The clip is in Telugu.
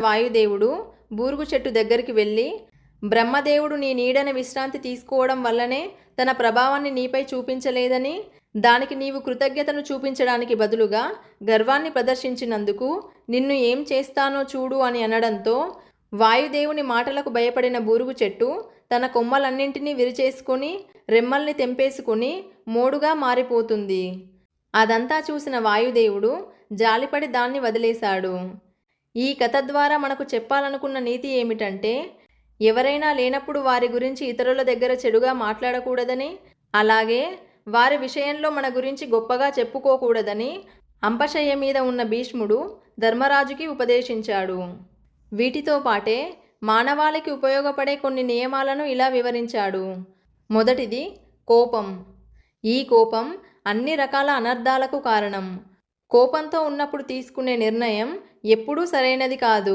వాయుదేవుడు బూరుగు చెట్టు దగ్గరికి వెళ్ళి బ్రహ్మదేవుడు నీ నీడన విశ్రాంతి తీసుకోవడం వల్లనే తన ప్రభావాన్ని నీపై చూపించలేదని దానికి నీవు కృతజ్ఞతను చూపించడానికి బదులుగా గర్వాన్ని ప్రదర్శించినందుకు నిన్ను ఏం చేస్తానో చూడు అని అనడంతో వాయుదేవుని మాటలకు భయపడిన బూరుగు చెట్టు తన కొమ్మలన్నింటినీ విరిచేసుకొని రెమ్మల్ని తెంపేసుకుని మోడుగా మారిపోతుంది. అదంతా చూసిన వాయుదేవుడు జాలిపడి దాన్ని వదిలేశాడు. ఈ కథ ద్వారా మనకు చెప్పాలనుకున్న నీతి ఏమిటంటే ఎవరైనా లేనప్పుడు వారి గురించి ఇతరుల దగ్గర చెడుగా మాట్లాడకూడదని అలాగే వారి విషయంలో మన గురించి గొప్పగా చెప్పుకోకూడదని అంపశయ్య మీద ఉన్న భీష్ముడు ధర్మరాజుకి ఉపదేశించాడు. వీటితో పాటే మానవాళికి ఉపయోగపడే కొన్ని నియమాలను ఇలా వివరించాడు. మొదటిది కోపం. ఈ కోపం అన్ని రకాల అనర్థాలకు కారణం. కోపంతో ఉన్నప్పుడు తీసుకునే నిర్ణయం ఎప్పుడూ సరైనది కాదు.